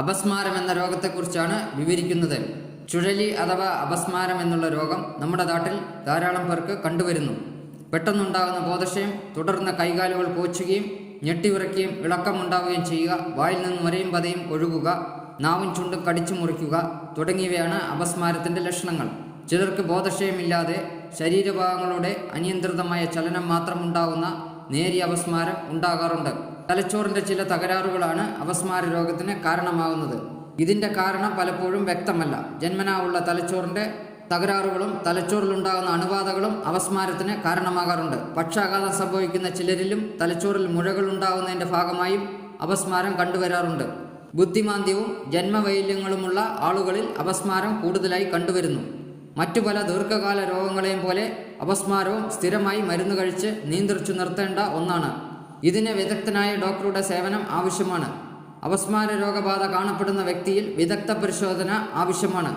അപസ്മാരം എന്ന രോഗത്തെക്കുറിച്ചാണ് വിവരിക്കുന്നത്. ചുഴലി അഥവാ അപസ്മാരം എന്നുള്ള രോഗം നമ്മുടെ നാട്ടിൽ ധാരാളം പേർക്ക് കണ്ടുവരുന്നു. പെട്ടെന്നുണ്ടാകുന്ന ബോധക്ഷയം തുടർന്ന് കൈകാലുകൾ പോച്ചുകയും ഞെട്ടിവിറക്കുകയും ഇളക്കമുണ്ടാവുകയും ചെയ്യുക വായിൽ നിന്ന് വരെയും പതയും ഒഴുകുക നാവും ചുണ്ടും കടിച്ചു മുറിക്കുക തുടങ്ങിയവയാണ് അപസ്മാരത്തിന്റെ ലക്ഷണങ്ങൾ. ചിലർക്ക് ബോധക്ഷയമില്ലാതെ ശരീരഭാഗങ്ങളുടെ അനിയന്ത്രിതമായ ചലനം മാത്രം ഉണ്ടാകുന്ന നേരിയ അപസ്മാരം ഉണ്ടാകാറുണ്ട്. തലച്ചോറിന്റെ ചില തകരാറുകളാണ് അപസ്മാര രോഗത്തിന് കാരണമാകുന്നത്. ഇതിന്റെ കാരണം പലപ്പോഴും വ്യക്തമല്ല. ജന്മനാ ഉള്ള തലച്ചോറിന്റെ തകരാറുകളും തലച്ചോറിലുണ്ടാകുന്ന അണുബാധകളും അവസ്മാരത്തിന് കാരണമാകാറുണ്ട്. പക്ഷാഘാതം സംഭവിക്കുന്ന ചിലരിലും തലച്ചോറിൽ മുഴകൾ ഉണ്ടാകുന്നതിന്റെ ഭാഗമായും അപസ്മാരം കണ്ടുവരാറുണ്ട്. ബുദ്ധിമാന്ദ്യവും ജന്മവൈല്യങ്ങളുമുള്ള ആളുകളിൽ അപസ്മാരം കൂടുതലായി കണ്ടുവരുന്നു. മറ്റു പല ദീർഘകാല രോഗങ്ങളെയും പോലെ അപസ്മാരവും സ്ഥിരമായി മരുന്ന് കഴിച്ച് നിയന്ത്രിച്ചു നിർത്തേണ്ട ഒന്നാണ്. ഇതിന് വിദഗ്ധനായ ഡോക്ടറുടെ സേവനം ആവശ്യമാണ്. അപസ്മാര രോഗബാധ കാണപ്പെടുന്ന വ്യക്തിയിൽ വിദഗ്ധ പരിശോധന ആവശ്യമാണ്.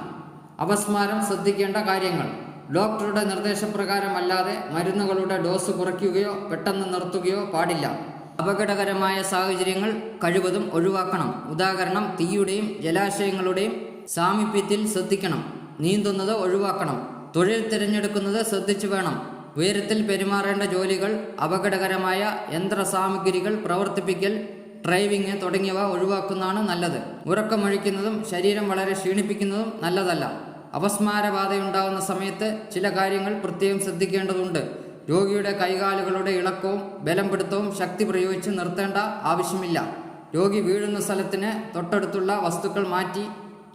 അപസ്മാരം ശ്രദ്ധിക്കേണ്ട കാര്യങ്ങൾ. ഡോക്ടറുടെ നിർദ്ദേശപ്രകാരമല്ലാതെ മരുന്നുകളുടെ ഡോസ് കുറയ്ക്കുകയോ പെട്ടെന്ന് നിർത്തുകയോ പാടില്ല. അപകടകരമായ സാഹചര്യങ്ങൾ കഴിവതും ഒഴിവാക്കണം. ഉദാഹരണം തീയുടെയും ജലാശയങ്ങളുടെയും സാമീപ്യത്തിൽ ശ്രദ്ധിക്കണം. നീന്തുന്നത് ഒഴിവാക്കണം. തൊഴിൽ തിരഞ്ഞെടുക്കുന്നത് ശ്രദ്ധിച്ചു വേണം. ഉയരത്തിൽ പെരുമാറേണ്ട ജോലികൾ അപകടകരമായ യന്ത്ര സാമഗ്രികൾ പ്രവർത്തിപ്പിക്കൽ ഡ്രൈവിംഗ് തുടങ്ങിയവ ഒഴിവാക്കുന്നതാണ് നല്ലത്. ഉറക്കമൊഴിക്കുന്നതും ശരീരം വളരെ ക്ഷീണിപ്പിക്കുന്നതും നല്ലതല്ല. അപസ്മാരബാധയുണ്ടാകുന്ന സമയത്ത് ചില കാര്യങ്ങൾ പ്രത്യേകം ശ്രദ്ധിക്കേണ്ടതുണ്ട്. രോഗിയുടെ കൈകാലുകളുടെ ഇളക്കവും ബലം പിടുത്തവും ശക്തി പ്രയോഗിച്ച് നിർത്തേണ്ട ആവശ്യമില്ല. രോഗി വീഴുന്ന സ്ഥലത്തിന് തൊട്ടടുത്തുള്ള വസ്തുക്കൾ മാറ്റി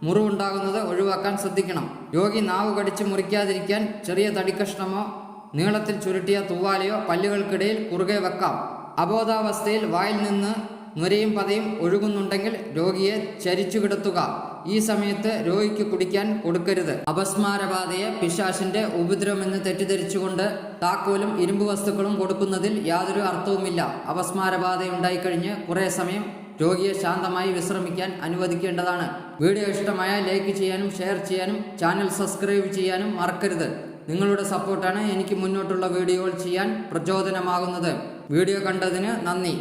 മുറിവുണ്ടാകുന്നത് ഒഴിവാക്കാൻ ശ്രദ്ധിക്കണം. രോഗി നാവ് കടിച്ച് മുറിക്കാതിരിക്കാൻ ചെറിയ തടിക്കഷ്ണമോ നീളത്തിൽ ചുരുട്ടിയ തൂവാലയോ പല്ലുകൾക്കിടയിൽ കുറുകെ വെക്കാം. അബോധാവസ്ഥയിൽ വായിൽ നിന്ന് നുരയും പതയും ഒഴുകുന്നുണ്ടെങ്കിൽ രോഗിയെ ചരിച്ചു കിടത്തുക ഈ സമയത്ത് രോഗിക്ക് കുടിക്കാൻ കൊടുക്കരുത്. അപസ്മാരബാധയെ പിശാശിന്റെ ഉപദ്രവമെന്ന് തെറ്റിദ്ധരിച്ചുകൊണ്ട് താക്കോലും ഇരുമ്പ് വസ്തുക്കളും കൊടുക്കുന്നതിൽ യാതൊരു അർത്ഥവുമില്ല. അപസ്മാരബാധയുണ്ടായിക്കഴിഞ്ഞ് കുറേ സമയം രോഗിയെ ശാന്തമായി വിശ്രമിക്കാൻ അനുവദിക്കേണ്ടതാണ്. വീഡിയോ ഇഷ്ടമായ ലൈക്ക് ചെയ്യാനും ഷെയർ ചെയ്യാനും ചാനൽ സബ്സ്ക്രൈബ് ചെയ്യാനും മറക്കരുത്. നിങ്ങളുടെ സപ്പോർട്ടാണ് എനിക്ക് മുന്നോട്ടുള്ള വീഡിയോകൾ ചെയ്യാൻ പ്രചോദനമാകുന്നത്. വീഡിയോ കണ്ടതിന് നന്ദി.